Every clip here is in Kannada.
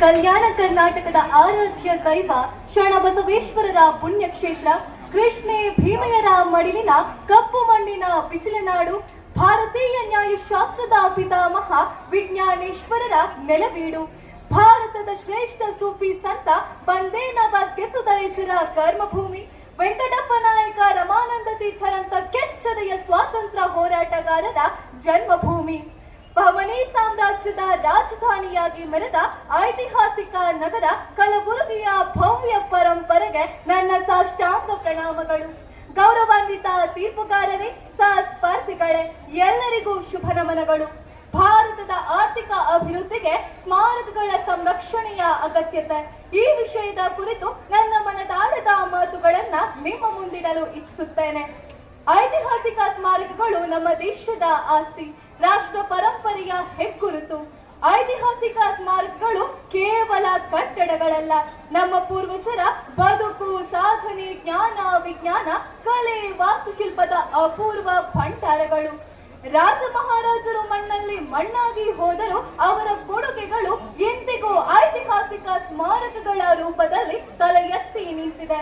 ಕಲ್ಯಾಣ ಕರ್ನಾಟಕದ ಆರಾಧ್ಯ ದೈವ ಶರಣಬಸವೇಶ್ವರರ ಪುಣ್ಯಕ್ಷೇತ್ರ, ಕೃಷ್ಣೆ ಭೀಮಯ್ಯರ ಮಡಿಲಿನ ಕಪ್ಪು ಮಣ್ಣಿನ ಬಿಸಿಲನಾಡು, ಭಾರತೀಯ ನ್ಯಾಯಶಾಸ್ತ್ರದ ಪಿತಾಮಹ ವಿಜ್ಞಾನೇಶ್ವರರ ನೆಲಬೀಡು, ಭಾರತದ ಶ್ರೇಷ್ಠ ಸೂಫಿ ಸಂತ ಬಂದೇನವ ಕೆಸುದರೇಜರ ಕರ್ಮಭೂಮಿ, ವೆಂಕಟಪ್ಪ ನಾಯಕ ರಮಾನಂದ ತೀರ್ಥರಂತ ಕೆಚ್ಚದೆಯ ಸ್ವಾತಂತ್ರ್ಯ ಹೋರಾಟಗಾರರ ಜನ್ಮಭೂಮಿ. ಬಹಮನಿ ಸಾಮ್ರಾಜ್ಯದ ರಾಜಧಾನಿಯಾಗಿ ಮೆರೆದ ಐತಿಹಾಸಿಕ ನಗರ ಕಲಬುರಗಿಯ ಭವ್ಯ ಪರಂಪರೆಗೆ ನನ್ನ ಸಾಷ್ಟಾಂಗ ಪ್ರಣಾಮಗಳು. ಗೌರವಾನ್ವಿತ ತೀರ್ಪುಗಾರರೇ ಸಹಸ್ಪರ್ಧಿಗಳೇ ಎಲ್ಲರಿಗೂ ಶುಭ ನಮನಗಳು. ಭಾರತದ ಆರ್ಥಿಕ ಅಭಿವೃದ್ಧಿಗೆ ಸ್ಮಾರಕಗಳ ಸಂರಕ್ಷಣೆಯ ಅಗತ್ಯತೆ. ಈ ವಿಷಯದ ಕುರಿತು ನನ್ನ ಮನದಾಳದ ಮಾತುಗಳನ್ನ ನಿಮ್ಮ ಮುಂದಿಡಲು ಇಚ್ಛಿಸುತ್ತೇನೆ. ಐತಿಹಾಸಿಕ ಸ್ಮಾರಕಗಳು ನಮ್ಮ ದೇಶದ ಆಸ್ತಿ, ರಾಷ್ಟ್ರ ಪರಂಪರೆಯ ಹೆಗ್ಗುರುತು. ಐತಿಹಾಸಿಕ ಸ್ಮಾರಕಗಳು ಕೇವಲ ಕಟ್ಟಡಗಳಲ್ಲ, ನಮ್ಮ ಪೂರ್ವಜರ ಬದುಕು, ಸಾಧನೆ, ಜ್ಞಾನ, ವಿಜ್ಞಾನ, ಕಲೆ, ವಾಸ್ತುಶಿಲ್ಪದ ಅಪೂರ್ವ ಭಂಡಾರಗಳು. ರಾಜ ಮಹಾರಾಜರು ಮಣ್ಣಲ್ಲಿ ಮಣ್ಣಾಗಿ ಹೋದರೂ ಅವರ ಕೊಡುಗೆಗಳು ಎಂದಿಗೂ ಐತಿಹಾಸಿಕ ಸ್ಮಾರಕಗಳ ರೂಪದಲ್ಲಿ ತಲೆ ಎತ್ತಿ ನಿಂತಿದೆ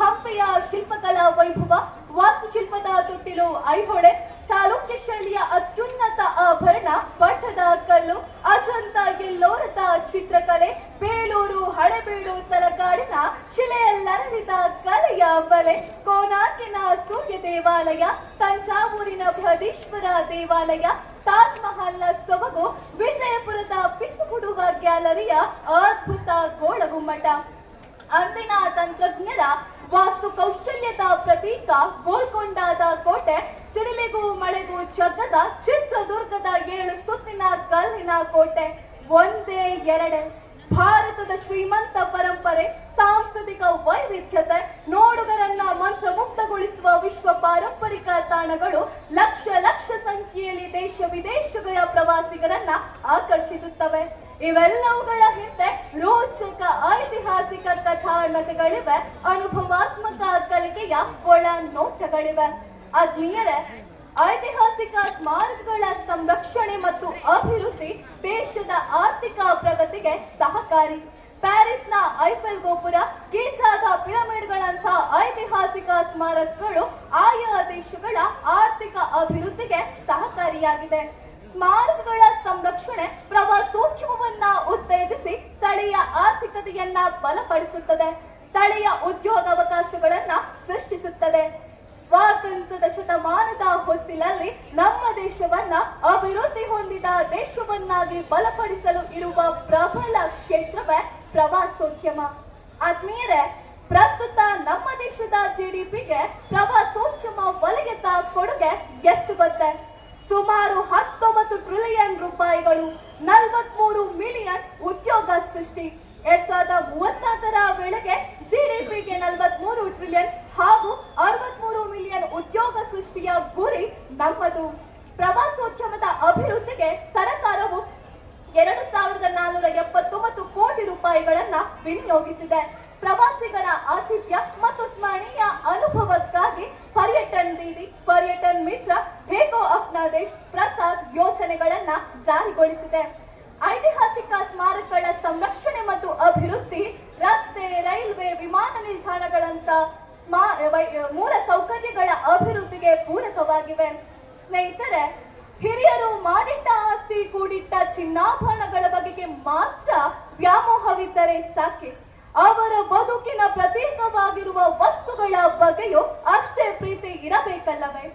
ಹಂಪೆಯ ಶಿಲ್ಪಕಲಾ ವೈಭವ ವಾಸ್ತುಶಿಲ್ಪದ ಐಹೊಳೆ. ಚಾಲುಕ್ಯ ಶೈಲಿಯ ಅತ್ಯುನ್ನತ ಆಭರಣ ಪಟ್ಟದ ಕಲ್ಲು, ಅಜಂತ ಎಲ್ಲೋರದ ಚಿತ್ರಕಲೆ, ಬೇಲೂರು ಹಳೆಬೀಡು ತಲಕಾಡಿನ ಶಿಲೆಯಲ್ಲರಳಿದ ಕಲೆಯ ಬಲೆ, ಕೋನಾರ್ಕಿನ ಸೂರ್ಯ ದೇವಾಲಯ, ತಂಜಾವೂರಿನ ಬೃಹದೀಶ್ವರ ದೇವಾಲಯ, ತಾಜ್ ಮಹಲ್ನ ಸೊಬಗು, ವಿಜಯಪುರದ ಪಿಸುಗುಡುವ ಗ್ಯಾಲರಿಯ ಅದ್ಭುತ ಗೋಳಗುಮ್ಮಟ. ಅಂದಿನ ತಂತ್ರಜ್ಞರ ವಾಸ್ತು ಕೌಶಲ್ಯದ ಪ್ರತೀಕ ಗೋಲ್ಕೊಂಡಾದ ಕೋಟೆ, ಸಿಡಿಲಿಗೂ ಮಳೆಗೂ ಚದ್ದದ ಚಿತ್ರದುರ್ಗದ ಏಳು ಸುತ್ತಿನ ಕಲ್ಲಿನ ಕೋಟೆ. ಒಂದೇ ಎರಡೆ. ಭಾರತದ ಶ್ರೀಮಂತ ಪರಂಪರೆ, ಸಾಂಸ್ಕೃತಿಕ ವೈವಿಧ್ಯತೆ, ನೋಡುಗರನ್ನ ಮಂತ್ರಮುಗ್ಧಗೊಳಿಸುವ ವಿಶ್ವ ಪಾರಂಪರಿಕ ತಾಣಗಳು ಲಕ್ಷ ಲಕ್ಷ ಸಂಖ್ಯೆಯಲ್ಲಿ ದೇಶ ವಿದೇಶಗಳ ಪ್ರವಾಸಿಗರನ್ನ ಆಕರ್ಷಿಸುತ್ತವೆ. ಇವೆಲ್ಲವುಗಳ ಹಿಂದೆ ರೋಚಕ ಐತಿಹಾಸಿಕ ಕಥಾನಕಗಳಿವೆ, ಅನುಭವಾತ್ಮಕ ಕಲಿಕೆಯ ಒಳ ನೋಟಗಳಿವೆ ಆತ್ಮೀಯರೇ ಐತಿಹಾಸಿಕ ಸ್ಮಾರಕಗಳ ಸಂರಕ್ಷಣೆ ಮತ್ತು ಅಭಿವೃದ್ಧಿ ದೇಶದ ಆರ್ಥಿಕ ಪ್ರಗತಿಗೆ ಸಹಕಾರಿ. ಪ್ಯಾರಿಸ್ನ ಐಫೆಲ್ ಗೋಪುರ ಗೀಜಾದ ಪಿರಮಿಡ್ಗಳಂತಹ ಐತಿಹಾಸಿಕ ಸ್ಮಾರಕಗಳು ಆಯಾ ದೇಶಗಳ ಆರ್ಥಿಕ ಅಭಿವೃದ್ಧಿಗೆ ಸಹಕಾರಿಯಾಗಿದೆ. ಸ್ಮಾರಕಗಳ ಸಂರಕ್ಷಣೆ ಪ್ರವಾಸೋದ್ಯಮವನ್ನ ಉತ್ತೇಜಿಸಿ ಸ್ಥಳೀಯ ಆರ್ಥಿಕತೆಯನ್ನ ಬಲಪಡಿಸುತ್ತದೆ. ಸ್ಥಳೀಯ ಉದ್ಯೋಗಾವಕಾಶಗಳನ್ನ ಸೃಷ್ಟಿಸುತ್ತದೆ. ಸ್ವಾತಂತ್ರ್ಯದ ಶತಮಾನದ ಹೊಸ್ತಿಲಲ್ಲಿ ನಮ್ಮ ದೇಶವನ್ನ ಅಭಿವೃದ್ಧಿ ಹೊಂದಿದ ದೇಶವನ್ನಾಗಿ ಬಲಪಡಿಸಲು ಇರುವ ಪ್ರಬಲ ಕ್ಷೇತ್ರವೇ ಪ್ರವಾಸೋದ್ಯಮ. ಆತ್ಮೀಯರೇ, ಪ್ರಸ್ತುತ ನಮ್ಮ ದೇಶದ ಜಿಡಿಪಿಗೆ ಪ್ರವಾಸೋದ್ಯಮ ವಲಯದ ಕೊಡುಗೆ ಎಷ್ಟು ಗೊತ್ತೇ? ಸುಮಾರು ಹತ್ತೊಂಬತ್ತು ಟ್ರಿಲಿಯನ್ ರೂಪಾಯಿಗಳು, ನಲವತ್ಮೂರು ಮಿಲಿಯನ್ ಉದ್ಯೋಗ ಸೃಷ್ಟಿ. ಎರಡ್ ಸಾವಿರದ ಮೂವತ್ನಾಲ್ಕರ ವೇಳೆಗೆ ಜಿಡಿಪಿಗೆ ನಲವತ್ಮೂರು ಟ್ರಿಲಿಯನ್ ಹಾಗೂ ಅರವತ್ಮೂರು ಮಿಲಿಯನ್ ಉದ್ಯೋಗ ಸೃಷ್ಟಿಯ ಗುರಿ ನಮ್ಮದು. ಪ್ರವಾಸೋದ್ಯಮದ ಅಭಿವೃದ್ಧಿಗೆ ಸರ್ಕಾರವು ಎರಡು ಸಾವಿರದ ನಾನ್ನೂರ ಎಪ್ಪತ್ತೊಂಬತ್ತು ಕೋಟಿ ರೂಪಾಯಿಗಳನ್ನ ವಿನಿಯೋಗಿಸಿದೆ. ಪ್ರವಾಸಿಗರ ಆತಿಥ್ಯ ಮತ್ತು ಸ್ಮರಣೀಯ ಅನುಭವಕ್ಕಾಗಿ ಪರ್ಯಟನ್ ದೀದಿ, ಪರ್ಯಟನ್ ಮಿತ್ರ ಭೇಗೋ ಅಪ್ನಾದೇಶ್ ಪ್ರಸಾದ್ ಯೋಜನೆಗಳನ್ನ ಜಾರಿಗೊಳಿಸಿದೆ. ಐತಿಹಾಸಿಕ ಸ್ಮಾರಕಗಳ ಸಂರಕ್ಷಣೆ ಮತ್ತು ಅಭಿವೃದ್ಧಿ, ರಸ್ತೆ, ರೈಲ್ವೆ, ವಿಮಾನ ನಿಲ್ದಾಣಗಳಂತ ಮೂಲ ಸೌಕರ್ಯಗಳ ಅಭಿವೃದ್ಧಿಗೆ ಪೂರಕವಾಗಿವೆ. ಸ್ನೇಹಿತರೆ, ಹಿರಿಯರು ಮಾಡಿಟ್ಟ ಆಸ್ತಿ, ಕೂಡಿಟ್ಟ ಚಿನ್ನಾಭರಣಗಳ ಬಗೆಗೆ ಮಾತ್ರ ವ್ಯಾಮೋಹವಿದ್ದರೆ ಸಾಕೆ? ಅವರ ಬದುಕಿನ ಪ್ರತೀಕವಾಗಿರುವ ವಸ್ತುಗಳ ಬಗ್ಗೆಯೂ ಅಷ್ಟೇ ಪ್ರೀತಿ ಇರಬೇಕಲ್ಲವೇ?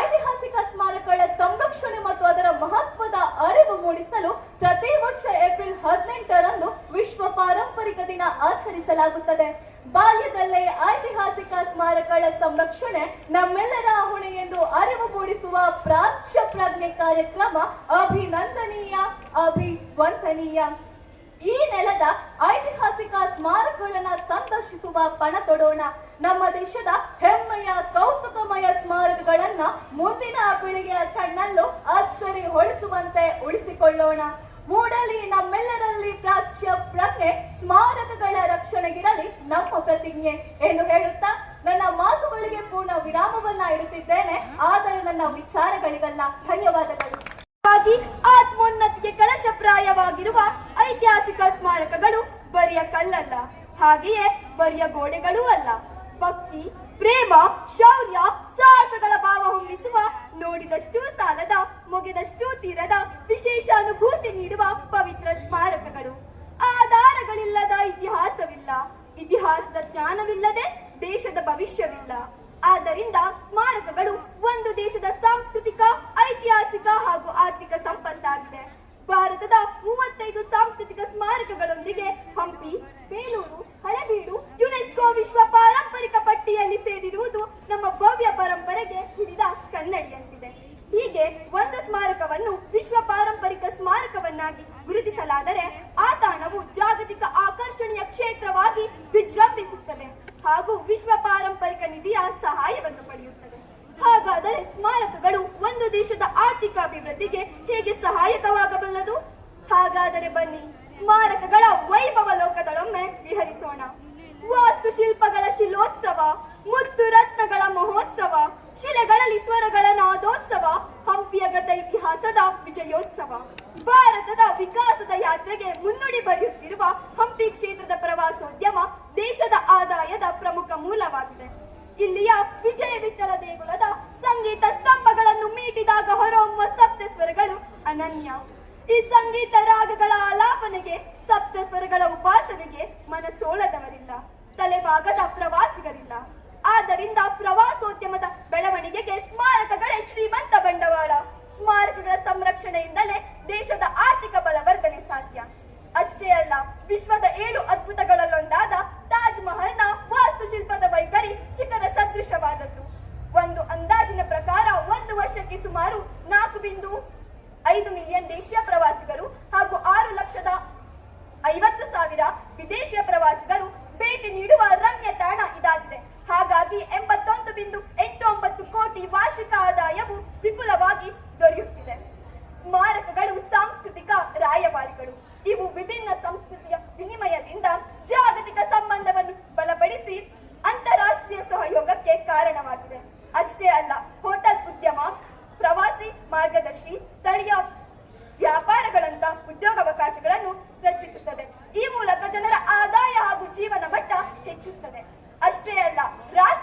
ಐತಿಹಾಸಿಕ ಸ್ಮಾರಕಗಳ ಸಂರಕ್ಷಣೆ ಮತ್ತು ಅದರ ಮಹತ್ವದ ಅರಿವು ಮೂಡಿಸಲು ಪ್ರತಿ ವರ್ಷ ಏಪ್ರಿಲ್ ಹದಿನೆಂಟರಂದು ವಿಶ್ವ ಪಾರಂಪರಿಕ ದಿನ ಆಚರಿಸಲಾಗುತ್ತದೆ. ಬಾಲ್ಯದಲ್ಲೇ ಐತಿಹಾಸಿಕ ಸ್ಮಾರಕಗಳ ಸಂರಕ್ಷಣೆ ನಮ್ಮೆಲ್ಲರ ಹೊಣೆ ಎಂದು ಅರಿವು ಮೂಡಿಸುವ ಪ್ರಾಚ್ಯ ಪ್ರಜ್ಞೆ ಕಾರ್ಯಕ್ರಮ ಅಭಿನಂದನೀಯ, ಅಭಿವಂದನೀಯ. ಈ ನೆಲದ ಐತಿಹಾಸಿಕ ಸ್ಮಾರಕಗಳನ್ನ ಸಂದರ್ಶಿಸುವ ಪಣ ತೊಡೋಣ. ನಮ್ಮ ದೇಶದ ಹೆಮ್ಮೆಯ, ಕೌತುಕಮಯ ಸ್ಮಾರಕಗಳನ್ನ ಮುಂದಿನ ಪೀಳಿಗೆಯ ಕಣ್ಣಲ್ಲೂ ಅಚ್ಚರಿ ಹೊಳಿಸುವಂತೆ ಉಳಿಸಿಕೊಳ್ಳೋಣ. ಮೂಡಲಿ ನಮ್ಮೆಲ್ಲರಲ್ಲಿ ಪ್ರಾಚ್ಯ ಪ್ರಜ್ಞೆ, ಸ್ಮಾರಕಗಳ ರಕ್ಷಣೆಗಿರಲಿ ನಮ್ಮ ಪ್ರತಿಜ್ಞೆ ಎಂದು ಹೇಳುತ್ತಾ ನನ್ನ ಮಾತುಗಳಿಗೆ ಪೂರ್ಣ ವಿರಾಮವನ್ನ ಇಡುತ್ತಿದ್ದೇನೆ. ಆದರೆ ನನ್ನ ವಿಚಾರಗಳಿಗಲ್ಲ. ಧನ್ಯವಾದಗಳು. ಆತ್ಮೋನ್ನತಿಗೆ ಕಳಶಪ್ರಾಯವಾಗಿರುವ ಐತಿಹಾಸಿಕ ಸ್ಮಾರಕಗಳು ಬರಿಯ ಕಲ್ಲಲ್ಲ, ಹಾಗೆಯೇ ಬರಿಯ ಗೋಡೆಗಳೂ ಅಲ್ಲ. ಭಕ್ತಿ, ಪ್ರೇಮ, ಶೌರ್ಯ, ಸಾಹಸಗಳ ಭಾವ ಹೊಮ್ಮಿಸುವ, ನೋಡಿದಷ್ಟು ಸಾಲದ, ಮುಗಿದಷ್ಟು ತೀರದ ವಿಶೇಷ ಅನುಭೂತಿ ನೀಡುವ ಪವಿತ್ರ ಸ್ಮಾರಕಗಳು. ಆಧಾರಗಳಿಲ್ಲದ ಇತಿಹಾಸವಿಲ್ಲ. ಇತಿಹಾಸದ ಜ್ಞಾನವಿಲ್ಲದೆ ದೇಶದ ಭವಿಷ್ಯವಿಲ್ಲ. ಆದ್ದರಿಂದ ಸ್ಮಾರಕಗಳು ಒಂದು ದೇಶದ ಸಾಂಸ್ಕೃತಿಕ, ಐತಿಹಾಸಿಕ ಹಾಗೂ ಆರ್ಥಿಕ ಸಂಪತ್ತಾಗಿದೆ. ಭಾರತದ ಮೂವತ್ತೈದು ಸಾಂಸ್ಕೃತಿಕ ಸ್ಮಾರಕಗಳೊಂದಿಗೆ ಹಂಪಿ ಬೇಲೂರು ಹಳೆಬೀಡು ಯುನೆಸ್ಕೋ ವಿಶ್ವ ಪಾರಂಪರಿಕ ಪಟ್ಟಿಯಲ್ಲಿ ಸೇರಿರುವುದು ನಮ್ಮ ಭವ್ಯ ಪರಂಪರೆಗೆ ಹಿಡಿದ ಕನ್ನಡಿಯಂತಿದೆ ಹೀಗೆ ಒಂದು ಸ್ಮಾರಕವನ್ನು ವಿಶ್ವ ಪಾರಂಪರಿಕ ಸ್ಮಾರಕವನ್ನಾಗಿ ಗುರುತಿಸಲಾದರೆ ಆ ತಾಣವು ಜಾಗತಿಕ ಆಕರ್ಷಣೀಯ ಕ್ಷೇತ್ರವಾಗಿ ವಿಜೃಂಭಿಸುತ್ತದೆ ಹಾಗೂ ವಿಶ್ವ ಪಾರಂಪರಿಕ ನಿಧಿಯ ಸಹಾಯವನ್ನು ಪಡೆಯುತ್ತದೆ. ಹಾಗಾದರೆ ಸ್ಮಾರಕಗಳು ಒಂದು ದೇಶದ ಆರ್ಥಿಕ ಅಭಿವೃದ್ಧಿಗೆ ಹೇಗೆ ಸಹಾಯಕವಾಗಬಲ್ಲದು? ಹಾಗಾದರೆ ಬನ್ನಿ, ಸ್ಮಾರಕಗಳ ವೈಭವ ಲೋಕದಳೊಮ್ಮೆ ವಿಹರಿಸೋಣ. ವಾಸ್ತುಶಿಲ್ಪಗಳ ಶಿಲೋತ್ಸವ, ಮುತ್ತು ರತ್ನಗಳ ಮಹೋತ್ಸವ, ಶಿಲೆಗಳಲ್ಲಿ ಸ್ವರಗಳ ನಾದೋತ್ಸವ, ಹಂಪಿಯ ಗತ ಇತಿಹಾಸದ ವಿಜಯೋತ್ಸವ. ಭಾರತದ ವಿಕಾಸದ ಯಾತ್ರೆಗೆ ಮುನ್ನುಡಿ ಇಲ್ಲಿಯ ವಿಜಯ ವಿಠಲ ದೇಗುಲದ ಸಂಗೀತ ಸ್ತಂಭಗಳನ್ನು ಮೀಟಿದಾಗ ಹೊರಹೊಮ್ಮುವ ಸಪ್ತ ಸ್ವರಗಳು ಅನನ್ಯ. ಈ ಸಂಗೀತ ರಾಗಗಳ ಆಲಾಪನೆಗೆ ಸಪ್ತ ಸ್ವರಗಳ ಉಪಾಸನೆಗೆ ಮನಸೋಲದವರಿಲ್ಲ ತಲೆಭಾಗದ ಪ್ರವಾಸಿಗರಿಲ್ಲ. ಆದ್ದರಿಂದ ಪ್ರವಾಸೋದ್ಯಮದ ಬೆಳವಣಿಗೆಗೆ ಸ್ಮಾರಕಗಳೇ ಶ್ರೀಮಂತ ಬಂಡವಾಳ. ಸ್ಮಾರಕಗಳ ಸಂರಕ್ಷಣೆಯಿಂದಲೇ ದೇಶದ ಆರ್ಥಿಕ ಬಲವರ್ಧನೆ ಸಾಧ್ಯ. ಅಷ್ಟೇ ಅಲ್ಲ, ವಿಶ್ವದ ಏಳು ಅದ್ಭುತಗಳಲ್ಲೊಂದಾದ ತಾಜ್ ಮಹಲ್ನ ವಾಸ್ತುಶಿಲ್ಪದ ವೈಖರಿ ಶಿಖರ ಸದೃಶವಾದದ್ದು ಒಂದು ಅಂದಾಜಿನ ಪ್ರಕಾರ ಒಂದು ವರ್ಷಕ್ಕೆ ಸುಮಾರು ನಾಲ್ಕು ಬಿಂದು ಐದು ಮಿಲಿಯನ್ ದೇಶೀಯ ಪ್ರವಾಸಿಗರು ಹಾಗೂ ಆರು ಲಕ್ಷದ ಐವತ್ತು ಸಾವಿರ ವಿದೇಶಿಯ ಪ್ರವಾಸಿಗರು ಭೇಟಿ ನೀಡುವ ರಮ್ಯ ತಾಣ ಇದಾಗಿದೆ. ಹಾಗಾಗಿ ಎಂಬತ್ತೊಂದು ಬಿಂದು ಎಂಟು ಒಂಬತ್ತು ಕೋಟಿ ವಾರ್ಷಿಕ ಆದಾಯವು ವಿಪುಲವಾಗಿ ದೊರೆಯುತ್ತಿದೆ. ಸ್ಮಾರಕಗಳು ಸಾಂಸ್ಕೃತಿಕ ರಾಯಭಾರಿಗಳು. ಇವು ವಿಭಿನ್ನ ಸಂಸ್ಕೃತಿಯ ವಿನಿಮಯದಿಂದ ಜಾಗತಿಕ ಸಂಬಂಧವನ್ನು ಬಲಪಡಿಸಿ ಅಂತಾರಾಷ್ಟ್ರೀಯ ಸಹಯೋಗಕ್ಕೆ ಕಾರಣವಾಗಿದೆ ಅಷ್ಟೇ ಅಲ್ಲ ಹೋಟೆಲ್ ಉದ್ಯಮ ಪ್ರವಾಸಿ ಮಾರ್ಗದರ್ಶಿ ಸ್ಥಳೀಯ ವ್ಯಾಪಾರಗಳಂತ ಉದ್ಯೋಗಾವಕಾಶಗಳನ್ನು ಸೃಷ್ಟಿಸುತ್ತದೆ ಈ ಮೂಲಕ ಜನರ ಆದಾಯ ಹಾಗೂ ಜೀವನ ಮಟ್ಟ ಹೆಚ್ಚುತ್ತದೆ ಅಷ್ಟೇ ಅಲ್ಲ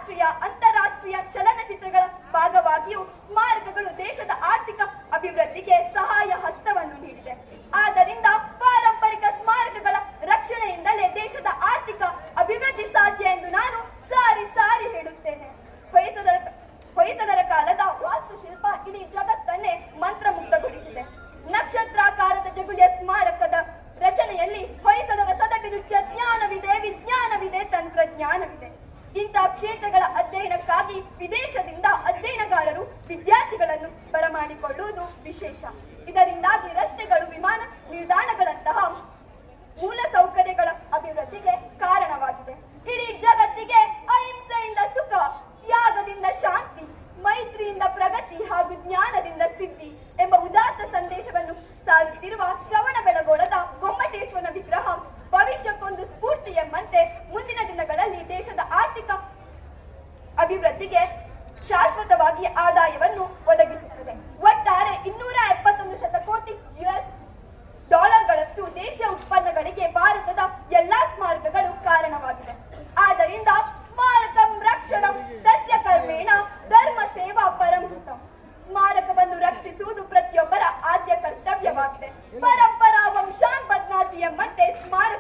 ರಾಷ್ಟ್ರೀಯ ಅಂತಾರಾಷ್ಟ್ರೀಯ ಚಲನಚಿತ್ರಗಳ ಭಾಗವಾಗಿಯೂ ವಿಶೇಷ. ಇದರಿಂದಾಗಿ ರಸ್ತೆಗಳು, ವಿಮಾನ ನಿಲ್ದಾಣಗಳಂತಹ ಮೂಲ ಸೌಕರ್ಯಗಳ ಅಭಿವೃದ್ಧಿಗೆ ಕಾರಣವಾಗಿದೆ. ಇಡೀ ಜಗತ್ತಿಗೆ ಅಹಿಂಸೆಯಿಂದ ಸುಖ, ತ್ಯಾಗದಿಂದ ಶಾಂತಿ, ಮೈತ್ರಿಯಿಂದ ಪ್ರಗತಿ ಹಾಗೂ ಜ್ಞಾನದಿಂದ ಸಿದ್ಧಿ ಎಂಬ ಉದಾತ್ತ ಸಂದೇಶವನ್ನು ಸಾರುತ್ತಿರುವ ಶ್ರವಣ ಉತ್ಪನ್ನಗಳಿಗೆ ಭಾರತದ ಎಲ್ಲಾ ಸ್ಮಾರಕಗಳು ಕಾರಣವಾಗಿದೆ. ಆದ್ದರಿಂದ ಸ್ಮಾರಕಂ ರಕ್ಷಣಂ ತಸ್ಯ ಕರ್ಮೇಣ ಧರ್ಮ ಸೇವಾ ಪರಂಭೂತ ಸ್ಮಾರಕವನ್ನು ರಕ್ಷಿಸುವುದು ಪ್ರತಿಯೊಬ್ಬರ ಆದ್ಯ ಕರ್ತವ್ಯವಾಗಿದೆ. ಪರಂಪರಾ ವಂಶಾನ್ ಬದ್ನಾತಿ ಎಂಬಂತೆ ಸ್ಮಾರಕಗಳು